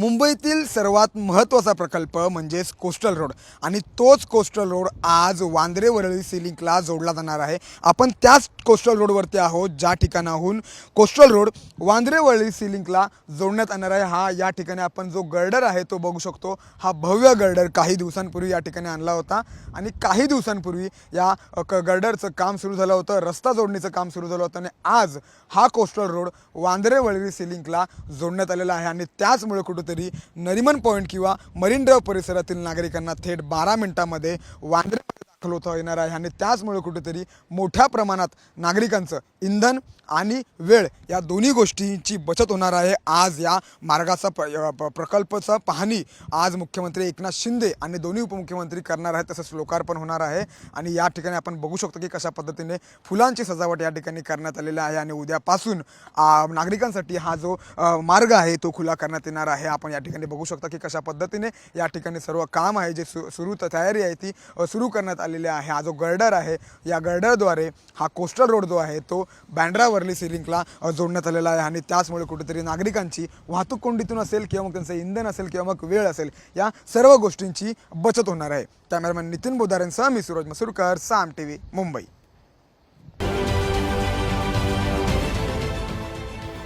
मुंबईतील सर्वात महत्त्वाचा प्रकल्प म्हणजेच कोस्टल रोड. आणि तोच कोस्टल रोड आज वांद्रे वरळी सिलिंकला जोडला जाणार आहे. आपण त्याच कोस्टल रोडवरती आहोत ज्या ठिकाणाहून कोस्टल रोड वांद्रे वरळी सिलिंकला जोडण्यात येणार आहे. हा या ठिकाणी आपण जो गर्डर आहे तो बघू शकतो. हा भव्य गर्डर काही दिवसांपूर्वी या ठिकाणी आणला होता. आणि काही दिवसांपूर्वी या क गर्डरचं काम सुरू झालं होतं. रस्ता जोडणीचं काम सुरू झालं होतं. आणि आज हा कोस्टल रोड वांद्रे वळवी सिलिंकला जोडण्यात आलेला आहे. आणि त्याचमुळे तरी नरिमन पॉईंट किंवा मरीन ड्राईव्ह परिसरातील नागरिकांना थेट बारा मिनिटांमध्ये वांद्रे दाखल होता येणार आहे आणि त्याचमुळे कुठेतरी मोठ्या प्रमाणात नागरिकांचं इंधन आणि वेळ या दोन्ही गोष्टींची बचत होणार आहे आज या मार्गाचा प य- प्रकल्पचा पाहणी आज मुख्यमंत्री एकनाथ शिंदे आणि दोन्ही उपमुख्यमंत्री करणार आहेत तसंच लोकार्पण होणार आहे. आणि या ठिकाणी आपण बघू शकतो की कशा पद्धतीने फुलांची सजावट या ठिकाणी करण्यात आलेली आहे आणि उद्यापासून नागरिकांसाठी हा जो मार्ग आहे तो खुला करण्यात येणार आहे. आपण या ठिकाणी बघू शकता की कशा पद्धतीने या ठिकाणी सर्व काम आहे जे सु सुरू तयारी आहे ती सुरू करण्यात आली आलेले आहे. हा जो गर्डर आहे या गर्डरद्वारे हा कोस्टल रोड जो आहे तो बँड्रा वर्ली सिलिंकला जोडण्यात आलेला आहे. आणि त्याचमुळे कुठेतरी नागरिकांची वाहतूक कोंडीतून असेल किंवा मग त्यांचं इंधन असेल किंवा मग वेळ असेल या सर्व गोष्टींची बचत होणार आहे. कॅमेरामॅन नितीन बोदारेंसह मी सूरज मसूरकर साम टी व्ही मुंबई.